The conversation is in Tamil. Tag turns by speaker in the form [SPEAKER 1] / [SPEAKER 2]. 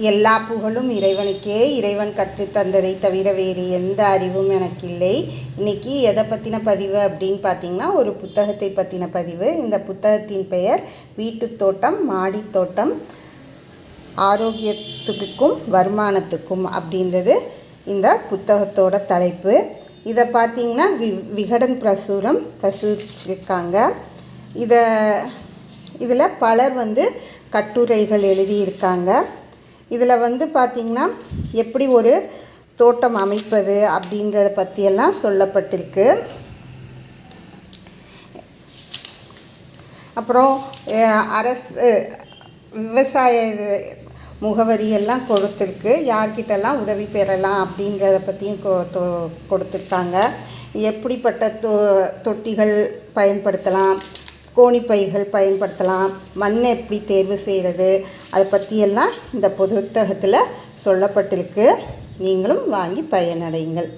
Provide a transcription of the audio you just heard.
[SPEAKER 1] எல்லா புகழும் இறைவனுக்கே. இறைவன் கற்றுத்தந்ததை தவிர வேறு எந்த அறிவும் எனக்கு இல்லை இன்றைக்கி எதை பற்றின பதிவு அப்படின்னு பார்த்தீங்கன்னா ஒரு புத்தகத்தை பற்றின பதிவு. இந்த புத்தகத்தின் பெயர் வீட்டுத் தோட்டம் மாடித் தோட்டம் ஆரோக்கியத்துக்கும் வருமானத்துக்கும் அப்படின்றது இந்த புத்தகத்தோட தலைப்பு. இதை பார்த்தீங்கன்னா வி விகடன் பிரசுரம் பிரசுரிச்சிருக்காங்க. இதை இதில் பலர் வந்து கட்டுரைகள் எழுதியிருக்காங்க. இதில் வந்து பார்த்திங்கன்னா எப்படி ஒரு தோட்டம் அமைப்பது அப்படின்றத பற்றியெல்லாம் சொல்லப்பட்டிருக்கு. அப்புறம் அரசு விவசாய முகவரியெல்லாம் கொடுத்துருக்கு. யார்கிட்டெல்லாம் உதவி பெறலாம் அப்படின்றத பற்றியும் கொ தொ- கொடுத்துருக்காங்க. எப்படிப்பட்ட தொ தொட்டிகள் பயன்படுத்தலாம்? கோணிப்பைகள் பயன்படுத்தலாம். மண்ணை எப்படி தேர்வு செய்கிறது அதை பற்றியெல்லாம் இந்த புத்தகத்தில் சொல்லப்பட்டிருக்கு. நீங்களும் வாங்கி பயனடைங்கள்